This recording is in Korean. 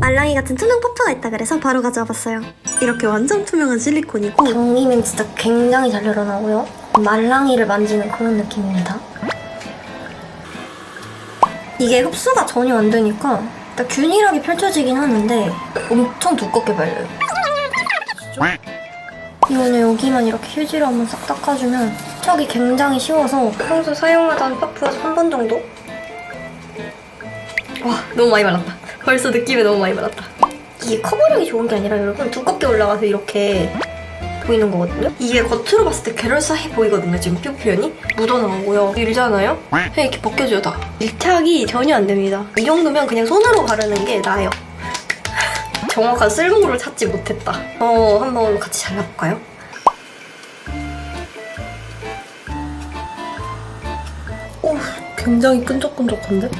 알랑이 같은 투명 퍼프가 있다 그래서 바로 가져와 봤어요. 이렇게 완전 투명한 실리콘이고 경림은 진짜 굉장히 잘 늘어나고요. 말랑이를 만지는 그런 느낌입니다. 이게 흡수가 전혀 안 되니까 일단 균일하게 펼쳐지긴 하는데 엄청 두껍게 발려요. 이거는 여기만 이렇게 휴지로 한번 싹 닦아주면 척이 굉장히 쉬워서 평소 사용하던 퍼프 한 번 정도? 와 너무 많이 발랐다. 벌써 느낌이 너무 많이 발랐다. 이게 커버력이 좋은 게 아니라 여러분 두껍게 올라가서 이렇게 보이는 거거든요. 이게 겉으로 봤을 때 갤럴사해 보이거든요. 지금 피부 표현이 묻어나오고요. 밀잖아요. 그냥 이렇게 벗겨져요 다. 밀착이 전혀 안 됩니다. 이 정도면 그냥 손으로 바르는 게 나아요. 정확한 쓸모를 찾지 못했다. 어 한번 같이 잘라볼까요? 오 굉장히 끈적끈적한데?